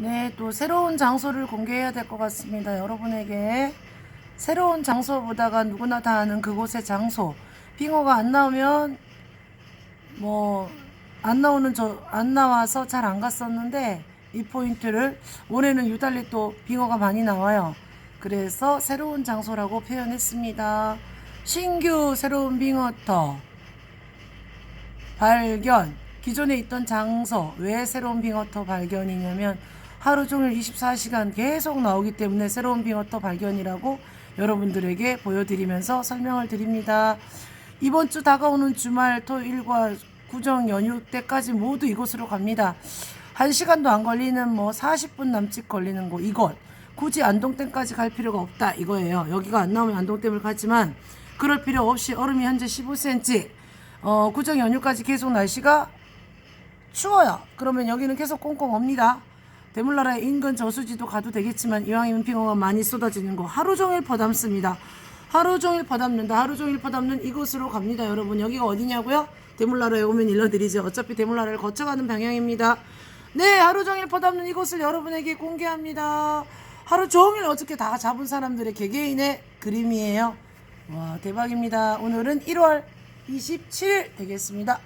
네, 또 새로운 장소를 공개해야 될 것 같습니다. 여러분에게 새로운 장소 보다가 누구나 다 아는 그곳의 장소. 빙어가 안 나오면 뭐 안 나오는 저 안 나와서 잘 안 갔었는데 이 포인트를 올해는 유달리 또 빙어가 많이 나와요. 그래서 새로운 장소라고 표현했습니다. 신규 새로운 빙어터 발견. 기존에 있던 장소. 왜 새로운 빙어터 발견이냐면 하루 종일 24시간 계속 나오기 때문에 새로운 빙어터 발견이라고 여러분들에게 보여드리면서 설명을 드립니다. 이번 주 다가오는 주말 토요일과 구정 연휴 때까지 모두 이곳으로 갑니다. 한 시간도 안 걸리는 뭐 40분 남짓 걸리는 곳 이곳 굳이 안동댐까지 갈 필요가 없다 이거예요. 여기가 안 나오면 안동댐을 가지만 그럴 필요 없이 얼음이 현재 15cm 어, 구정 연휴까지 계속 날씨가 추워요. 그러면 여기는 계속 꽁꽁 옵니다. 대물나라의 인근 저수지도 가도 되겠지만 이왕이면 빙어가 많이 쏟아지는 곳 하루 종일 퍼담습니다. 하루 종일 퍼담는다. 하루 종일 퍼담는 이곳으로 갑니다. 여러분 여기가 어디냐고요? 대물나라에 오면 일러드리죠. 어차피 대물나라를 거쳐가는 방향입니다. 네 하루 종일 퍼담는 이곳을 여러분에게 공개합니다. 하루 종일 어저께 다 잡은 사람들의 개개인의 그림이에요. 와 대박입니다. 오늘은 1월 27일 되겠습니다.